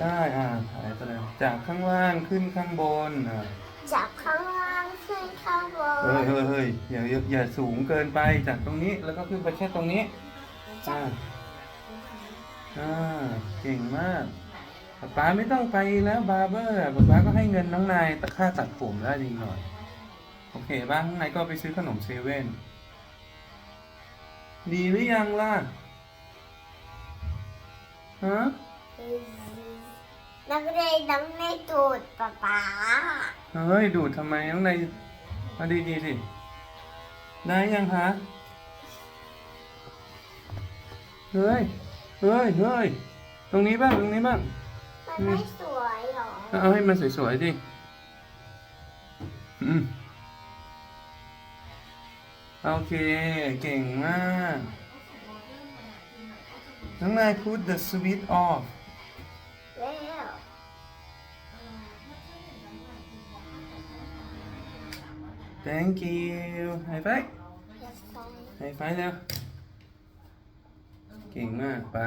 ได้อ่าถ่ายไปเลยจากข้างล่างขึ้นข้างบนอ่าจากข้างล่างขึ้นข้างบนเฮ้ยเฮ้ยเฮ้ยอย่าอย่าอย่าสูงเกินไปจากตรงนี้แล้วก็ขึ้นไปแค่ตรงนี้อ่าอ่าเก่งมากป๊าป๊าไม่ต้องไปแล้วบาร์เบอร์ป๊าป๊าก็ให้เงินน้องนายแต่ค่าตัดผมได้ดีหน่อย โอเคบ้างข้างในก็ไปซื้อขนมเซเว่นดีหรือยังล่ะฮะ นักเรียนน้ำในตูดป๊าป๊าเฮ้ยดูดทำไมน้องนายมาดีดีๆสิได้ยังฮะเฮ้ยเฮ้ยเฮ้ยตรงนี้บ้างตรงนี้บ้างมันไม่สวยหรอเอาให้มันสวยๆดิอืมโอเค เก่งมาก น้องนาย put the switch off thank you ไฮไฟจะใส่ไฮไฟแล้ว เก่งมาก ไป